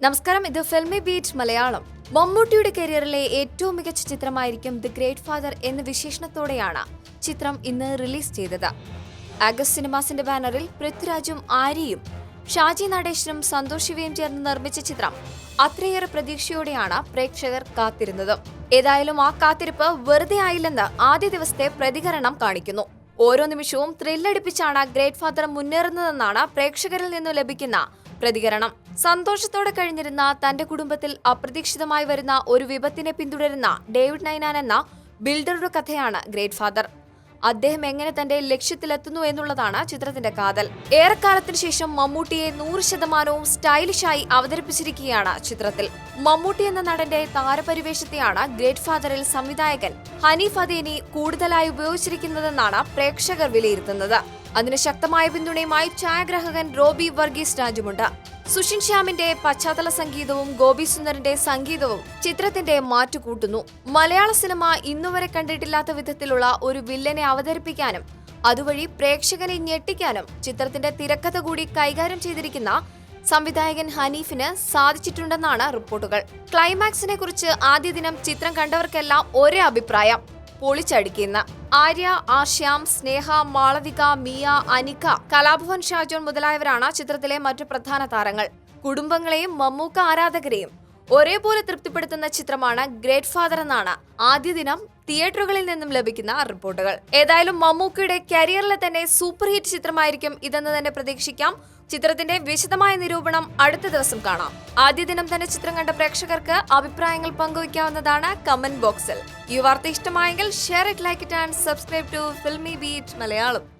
നമസ്കാരം ഇത് filmy beat Malayalam. മമ്മൂട്ടിയുടെ കരിയറിലെ ഏറ്റവും മികച്ച ചിത്രമായിരിക്കും ദി ഗ്രേറ്റ് ഫാദർ എന്ന വിശേഷണത്തോടെയാണ് ചിത്രം ഇന്ന് റിലീസ് ചെയ്തത്. ആഗസ്റ്റ് സിനിമാസിന്റെ ബാനറിൽ പൃഥ്വിരാജും ആര്യയും ഷാജി നടേശനും സന്തോഷ് ശിവയും ചേർന്ന് നിർമ്മിച്ച ചിത്രം. അത്രയേറെ പ്രതീക്ഷയോടെയാണ് പ്രേക്ഷകർ കാത്തിരുന്നത്. ഏതായാലും ആ കാത്തിരിപ്പ് വെറുതെ ആയില്ലെന്ന് ആദ്യ ദിവസത്തെ പ്രതികരണം കാണിക്കുന്നു. ഓരോ നിമിഷവും ത്രില്ലടിപ്പിച്ചാണ് ഗ്രേറ്റ് ഫാദർ മുന്നേറുന്നതെന്നാണ് പ്രേക്ഷകരിൽ നിന്നും ലഭിക്കുന്ന പ്രതികരണം. സന്തോഷത്തോടെ കഴിഞ്ഞിരുന്ന തന്റെ കുടുംബത്തിൽ അപ്രതീക്ഷിതമായി വരുന്ന ഒരു വിപത്തിനെ പിന്തുടരുന്ന ഡേവിഡ് നൈനാൻ എന്ന ബിൽഡറുടെ കഥയാണ് ഗ്രേറ്റ് ഫാദർ. അദ്ദേഹം എങ്ങനെ തന്റെ ലക്ഷ്യത്തിലെത്തുന്നു എന്നുള്ളതാണ് ചിത്രത്തിന്റെ കാതൽ. ഏറെക്കാലത്തിന് ശേഷം മമ്മൂട്ടിയെ നൂറ് ശതമാനവും സ്റ്റൈലിഷായി അവതരിപ്പിച്ചിരിക്കുകയാണ് ചിത്രത്തിൽ. മമ്മൂട്ടി എന്ന നടന്റെ താരപരിവേഷത്തെയാണ് ഗ്രേറ്റ് ഫാദറിൽ സംവിധായകൻ ഹനീഫ് അദേനി കൂടുതലായി ഉപയോഗിച്ചിരിക്കുന്നതെന്നാണ് പ്രേക്ഷകർ വിലയിരുത്തുന്നത്. അതിന് ശക്തമായ പിന്തുണയുമായി ഛായാഗ്രാഹകൻ റോബി വർഗീസ് രാജുമുണ്ട്. സുഷിൻ ശ്യാമിന്റെ പശ്ചാത്തല സംഗീതവും ഗോപി സുന്ദറിന്റെ സംഗീതവും ചിത്രത്തിന്റെ മാറ്റുകൂട്ടുന്നു മലയാള സിനിമ ഇന്നുവരെ കണ്ടിട്ടില്ലാത്ത വിധത്തിലുള്ള ഒരു വില്ലനെ അവതരിപ്പിക്കാനും അതുവഴി പ്രേക്ഷകനെ ഞെട്ടിക്കാനും ചിത്രത്തിന്റെ തിരക്കഥ കൂടി കൈകാര്യം ചെയ്തിരിക്കുന്ന സംവിധായകൻ ഹനീഫിന് സാധിച്ചിട്ടുണ്ടെന്നാണ് റിപ്പോർട്ടുകൾ. ക്ലൈമാക്സിനെ കുറിച്ച് ആദ്യ ദിനം ചിത്രം കണ്ടവർക്കെല്ലാം ഒരേ അഭിപ്രായം പൊളിച്ചടിക്കുന്ന ആര്യ ആശ്യാം സ്നേഹ മാളവിക മിയ അനിക കലാഭവൻ ഷാജോൺ മുതലായവരാണ് ചിത്രത്തിലെ മറ്റു പ്രധാന താരങ്ങൾ. കുടുംബങ്ങളെയും മമ്മൂക്ക ആരാധകരെയും ഒരേപോലെ തൃപ്തിപ്പെടുത്തുന്ന ചിത്രമാണ് ഗ്രേറ്റ് ഫാദർ എന്നാണ്. ആദ്യ ദിനം തിയേറ്ററുകളിൽ നിന്നും ലഭിക്കുന്ന റിപ്പോർട്ടുകൾ. ഏതായാലും മമ്മൂക്കയുടെ കരിയറിലെ തന്നെ സൂപ്പർ ഹിറ്റ് ചിത്രമായിരിക്കും ഇതെന്ന് തന്നെ പ്രതീക്ഷിക്കാം. ചിത്രത്തിന്റെ വിശദമായ നിരൂപണം അടുത്ത ദിവസം കാണാം. ആദ്യ ദിനം തന്നെ ചിത്രം കണ്ട പ്രേക്ഷകർക്ക് അഭിപ്രായങ്ങൾ പങ്കുവയ്ക്കാവുന്നതാണ് കമന്റ് ബോക്സിൽ ഈ വാർത്ത ഇഷ്ടമായെങ്കിൽ share it like it and subscribe to Filmibeat Malayalam.